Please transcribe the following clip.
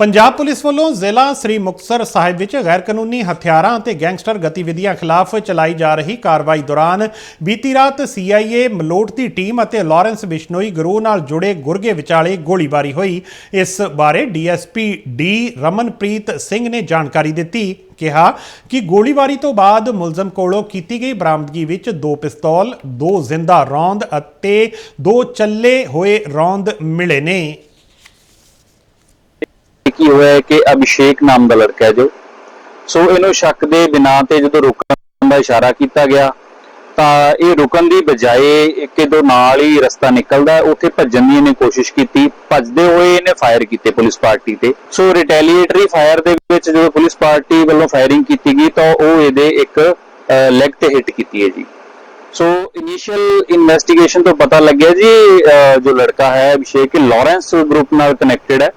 Punjab police ਵੱਲੋਂ ਜ਼ਿਲ੍ਹਾ ਸ੍ਰੀ ਮੁਕਤਸਰ ਸਾਹਿਬ ਵਿੱਚ ਗੈਰ ਕਾਨੂੰਨੀ ਹਥਿਆਰਾਂ ਅਤੇ ਗੈਂਗਸਟਰ ਗਤੀਵਿਧੀਆਂ ਖਿਲਾਫ ਚਲਾਈ ਜਾ ਰਹੀ ਕਾਰਵਾਈ ਦੌਰਾਨ ਬੀਤੀ ਰਾਤ ਸੀਆਈਏ ਮਲੋਟ ਦੀ ਟੀਮ ਅਤੇ ਲਾਰੈਂਸ ਬਿਸ਼ਨੋਈ ਗਰੋਹ ਨਾਲ ਜੁੜੇ ਗੁਰਗੇ ਵਿਚਾਲੇ ਗੋਲੀਬਾਰੀ ਹੋਈ। ਇਸ ਬਾਰੇ ਡੀਐਸਪੀ ਡੀ ਰਮਨਪ੍ਰੀਤ ਸਿੰਘ ਨੇ ਜਾਣਕਾਰੀ ਦਿੱਤੀ। ਕਿਹਾ ਕਿ ਗੋਲੀਬਾਰੀ ਤੋਂ ਬਾਅਦ ਮੁਲਜ਼ਮ ਕੋਲੋਂ ਕੀਤੀ ਗਈ ਬਰਾਮਦਗੀ ਵਿੱਚ ਦੋ ਪਿਸਤੌਲ, ਦੋ ਜ਼ਿੰਦਾ ਰੌਂਦ ਅਤੇ ਦੋ ਚੱਲੇ ਹੋਏ ਰੌਂਦ ਮਿਲੇ ਨੇ। ਕੀ ਹੋਇਆ ਹੈ ਕਿ ਅਭਿਸ਼ੇਕ ਨਾਮ ਦਾ ਲੜਕਾ ਹੈ ਜੋ? ਸੋ ਇਹਨੂੰ ਸ਼ੱਕ ਦੇ ਬਿਨਾਂ ਤੇ ਜਦੋਂ ਰੁਕਣ ਦਾ ਇਸ਼ਾਰਾ ਕੀਤਾ ਗਿਆ, ਤਾਂ ਇਹ ਰੁਕਣ ਦੀ ਬਜਾਏ ਇੱਕ ਦੋ ਨਾਲ ਹੀ ਰਸਤਾ ਨਿਕਲਦਾ ਉੱਥੇ ਭੱਜਣ ਦੀ ਇਹਨੇ ਕੋਸ਼ਿਸ਼ ਕੀਤੀ। ਭੱਜਦੇ ਹੋਏ ਇਹਨੇ ਫਾਇਰ ਕੀਤੇ ਪੁਲਿਸ ਪਾਰਟੀ ਤੇ। ਸੋ ਰਿਟੈਲੀਏਟਰੀ ਫਾਇਰ ਦੇ ਵਿੱਚ ਜਦੋਂ ਪੁਲਿਸ ਪਾਰਟੀ ਵੱਲੋਂ ਫਾਇਰਿੰਗ ਕੀਤੀ ਗਈ, ਤਾਂ ਉਹ ਇਹਦੇ ਇੱਕ ਲੈਗ ਤੇ ਹਿੱਟ ਕੀਤੀ ਹੈ ਜੀ। ਸੋ ਇਨੀਸ਼ੀਅਲ ਇਨਵੈਸਟੀਗੇਸ਼ਨ ਤੋਂ ਪਤਾ ਲੱਗਿਆ ਜੀ ਜੋ ਲੜਕਾ ਹੈ ਅਭਿਸ਼ੇਕ ਲਾਰੈਂਸ ਗਰੁੱਪ ਨਾਲ ਕਨੈਕਟਡ ਹੈ।